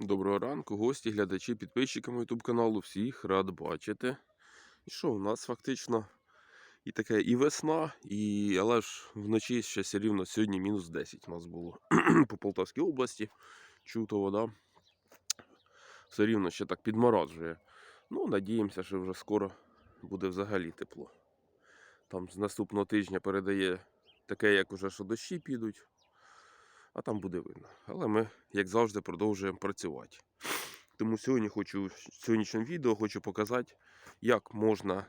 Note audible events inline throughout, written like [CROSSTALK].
Доброго ранку, гості, глядачі, підписчики мого YouTube каналу. Всіх рад бачити. І що, у нас фактично і таке і весна, і... але ж вночі ще все рівно сьогодні мінус 10 у нас було [CLEARS THROAT] по Полтавській області. Чуто вода. Все рівно ще так підморажує. Ну, надіємося, що вже скоро буде взагалі тепло. Там з наступного тижня передає таке, як уже що дощі підуть а там буде видно. Але ми, як завжди, продовжуємо працювати. Тому сьогодні хочу в сьогоднішньому відео хочу показати, як можна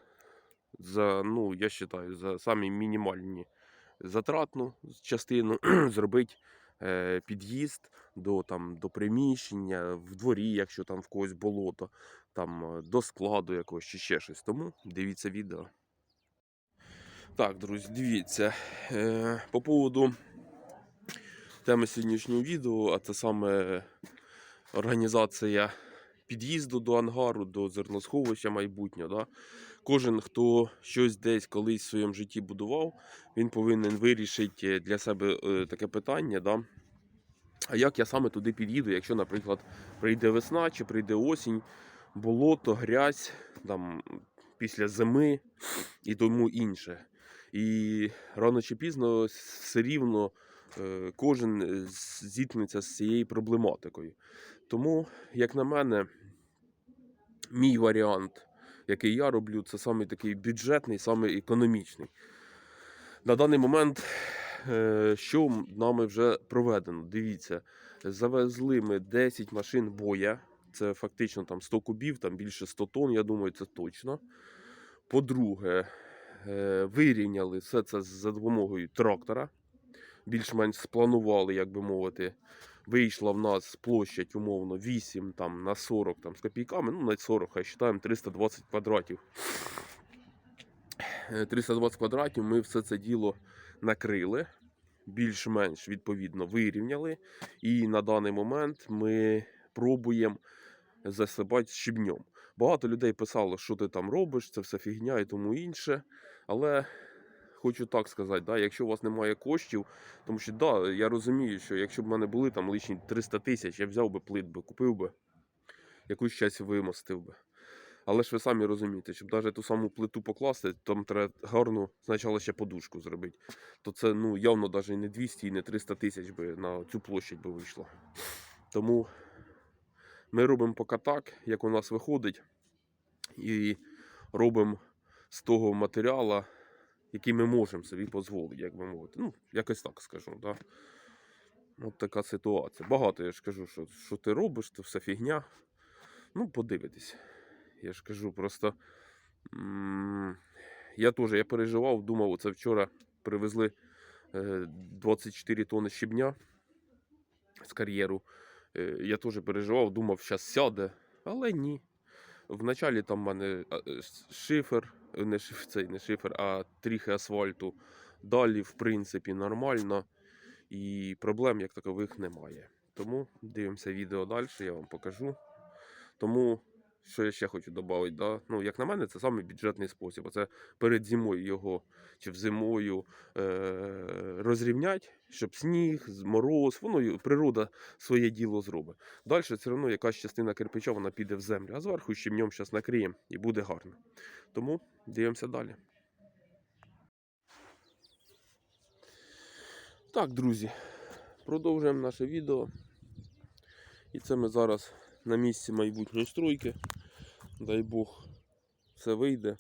за, ну, я вважаю, за самі мінімальні затратну частину [CLEARS THROAT] зробити е, під'їзд до, там, до приміщення, в дворі, якщо там в когось болото, там, е, до складу якогось чи ще щось. Тому дивіться відео. Так, друзі, дивіться. Е, по поводу теми сьогоднішнього відео, а це саме організація під'їзду до ангару, до зерносховища майбутнього. Да? Кожен, хто щось десь колись в своєму житті будував, він повинен вирішити для себе е, таке питання. Да? А як я саме туди під'їду, якщо, наприклад, прийде весна чи прийде осінь, болото, грязь, там, після зими і тому інше. І рано чи пізно все рівно кожен е, зіткнеться з цією проблематикою. Тому, як на мене, мій варіант, який я роблю, це саме такий бюджетний, саме економічний. На даний момент, е, що нами вже проведено? Дивіться, завезли ми 10 машин боя. Це фактично там 100 кубів, там більше 100 тонн, я думаю, це точно. По-друге, е, вирівняли все це за допомогою трактора. Більш-менш спланували, як би мовити. Вийшла в нас площадь, умовно, 8 там, на 40 там, з копійками, ну, на 40, хай вважаємо, 320 квадратів. Е, 320 квадратів ми все це діло накрили, більш-менш відповідно вирівняли. І на даний момент ми пробуємо засипати щебнем. Багато людей писало, що ти там робиш, це все фігня і тому інше. Але хочу так сказати, да, якщо у вас немає коштів, тому що да, я розумію, що якщо б в мене були там лишні 300 тисяч, я взяв би плит би, купив би, якусь часть вимостив би. Але ж ви самі розумієте, щоб навіть ту саму плиту покласти, там треба гарну спочатку ще подушку зробити. То це ну, явно навіть не 200 і не 300 тисяч би на цю площадь би вийшло. Тому ми робимо поки так, як у нас виходить, і робимо з того матеріалу, який ми можемо собі дозволити, як би мовити. Ну, якось так скажу. Да? От така ситуація. Багато я ж кажу, що, що ти робиш, це все фігня. Ну, подивитись. Я ж кажу, просто м, я теж я переживав, думав, це вчора привезли е, 24 тонни щебня з кар'єру. Е, Я теж переживав, думав, зараз сяде, але ні. Вначалі там в мене е, с- шифер, е, не шиф, цей не шифер, а тріхи асфальту. Далі, в принципі, нормально. І проблем як такових немає. Тому дивимося відео далі, я вам покажу. Тому, що я ще хочу додати, да? ну, як на мене, це саме бюджетний спосіб. Оце перед зимою його чи зимою е- розрівнять, щоб сніг, мороз, воно природа своє діло зробить. Далі все одно якась частина кирпича вона піде в землю, а зверху щемнем зараз накриємо і буде гарно. Тому дивимося далі. Так, друзі, продовжуємо наше відео. І це ми зараз на місці майбутньої стройки. Дай Бог, все вийде.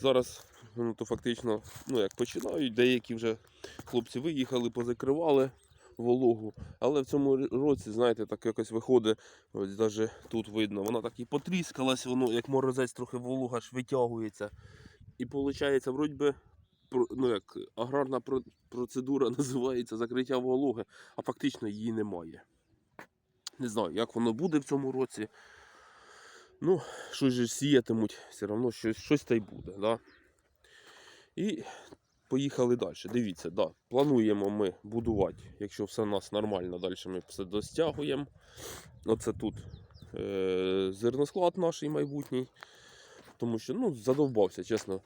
Зараз ну, то фактично, ну як починають, деякі вже хлопці виїхали, позакривали вологу. Але в цьому році, знаєте, так якось виходить, ось навіть тут видно, вона так і потріскалась, воно як морозець трохи волога ж витягується. І виходить, вроді би, ну як аграрна процедура [LAUGHS] називається закриття вологи, а фактично її немає. Не знаю, як воно буде в цьому році. Ну, щось же сіятимуть, все одно щось, щось та й буде. Да? І поїхали далі. Дивіться, да, плануємо ми будувати, якщо все у нас нормально, далі ми все достягуємо. Оце тут е- зерносклад наш майбутній. Тому що ну, задовбався, чесно.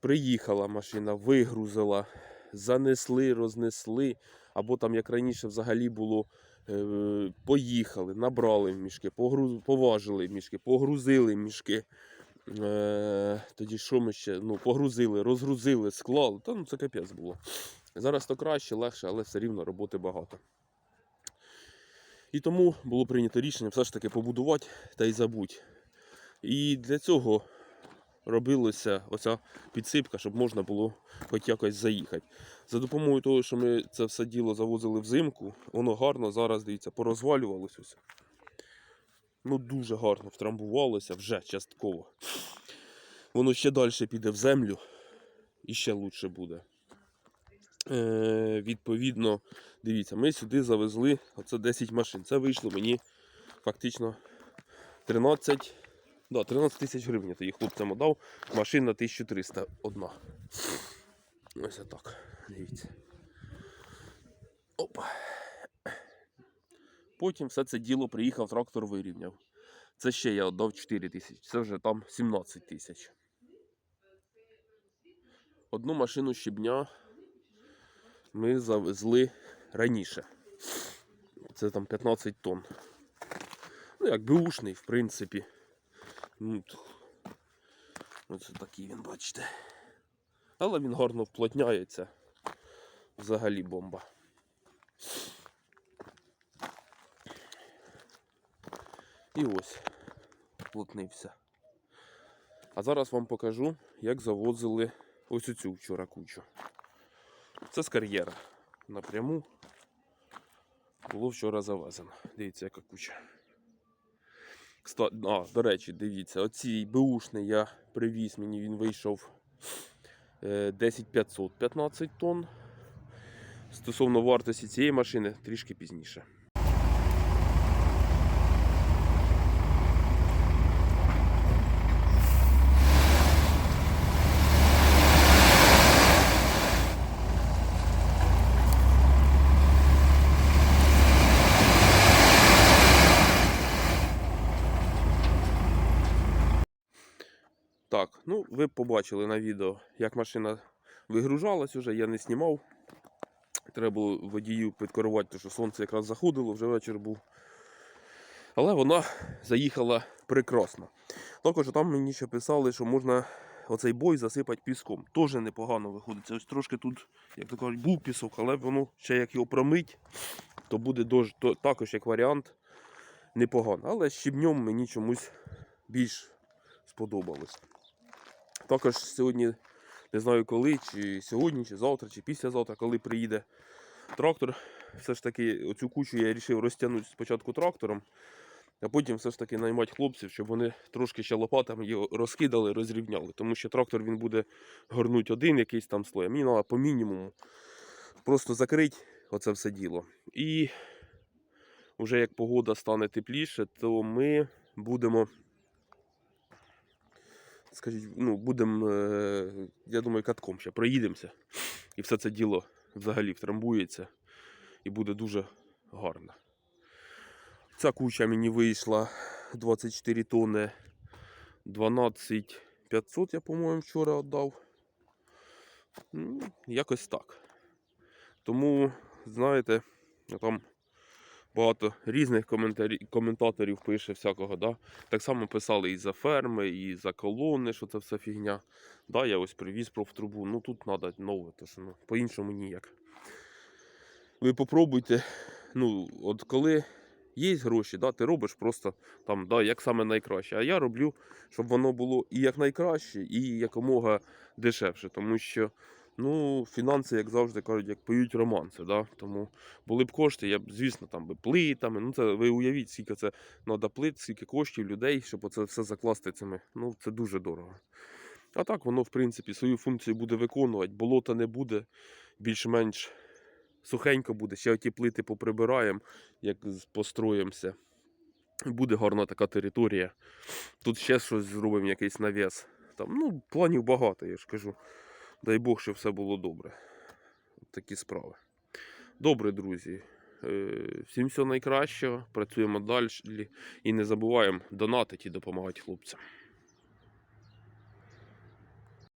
Приїхала машина, вигрузила, занесли, рознесли. Або там, як раніше, взагалі було Е, Поїхали, набрали мішки, погруз... поважили мішки, погрузили мішки. Е, Тоді що ми ще? Ну, погрузили, розгрузили, склали. Та ну це капець було. Зараз то краще, легше, але все рівно роботи багато. І тому було прийнято рішення все ж таки побудувати та й забудь. І для цього робилася оця підсипка, щоб можна було хоч якось заїхати. За допомогою того, що ми це все діло завозили взимку, воно гарно зараз, дивіться, порозвалювалося. Ну, дуже гарно втрамбувалося вже частково. Воно ще далі піде в землю і ще краще буде. Е, відповідно, дивіться, ми сюди завезли оце 10 машин. Це вийшло мені фактично 13, да, 13 тисяч гривень. Я тоді хлопцям дав. Машина 1300 одна. Ось так. Дивіться. Опа. Потім все це діло приїхав, трактор вирівняв. Це ще я віддав 4 тисячі. Це вже там 17 тисяч. Одну машину щебня ми завезли раніше. Це там 15 тонн. Ну, як беушний, в принципі. Ну, Оце такий він, бачите. Але він гарно вплотняється. Взагалі бомба. І ось плотнився. А зараз вам покажу, як завозили ось цю вчора кучу. Це з кар'єра. Напряму було вчора завезено. Дивіться, яка куча. А, до речі, дивіться, оцій беушний я привіз, мені він вийшов е, 10500 15 тонн. Стосовно вартості цієї машини трішки пізніше. Так, ну ви побачили на відео, як машина вигружалась уже, я не знімав. Треба було водію підкорувати, тому що сонце якраз заходило, вже вечір був. Але вона заїхала прекрасно. Також там мені ще писали, що можна оцей бой засипати піском. Теж непогано виходить. Ось трошки тут, як то кажуть, був пісок, але воно ще як його промить, то буде дож, то, також як варіант непогано. Але з щебнем мені чомусь більш сподобалось. Також сьогодні, не знаю коли, чи сьогодні, чи завтра, чи післязавтра, коли приїде трактор, все ж таки оцю кучу я вирішив розтягнути спочатку трактором, а потім все ж таки наймати хлопців, щоб вони трошки ще лопатами його розкидали, розрівняли. Тому що трактор він буде горнути один якийсь там слой. а Мені треба по мінімуму просто закрити оце все діло. І вже як погода стане тепліше, то ми будемо скажіть, ну, будемо, е, я думаю, катком ще проїдемося. І все це діло взагалі втрамбується і буде дуже гарно. Ця куча мені вийшла 24 тонни 12 500, я, по-моєму, вчора віддав. Ну, якось так. Тому, знаєте, там багато різних коментаторів пише всякого. Да? Так само писали і за ферми, і за колони, що це все фігня. Да, я ось привіз профтрубу. Ну тут треба нове, то що ну, по-іншому ніяк. Ви попробуйте. Ну, от коли є гроші, да, ти робиш просто там, да, як саме найкраще. А я роблю, щоб воно було і як найкраще, і якомога дешевше. Тому що ну, фінанси, як завжди кажуть, як поють романси. Да? Тому були б кошти, я б, звісно, там би плитами. Ну, це ви уявіть, скільки це треба плит, скільки коштів людей, щоб оце все закласти цими. Ну, це дуже дорого. А так воно, в принципі, свою функцію буде виконувати, болота не буде, більш-менш сухенько буде. Ще оті плити поприбираємо, як построїмося. Буде гарна така територія. Тут ще щось зробимо, якийсь навіс. Там, ну, планів багато, я ж кажу. Дай Бог, щоб все було добре. Такі справи. Добре, друзі. Е, Всім всього найкращого. Працюємо далі і не забуваємо донатити і допомагати хлопцям.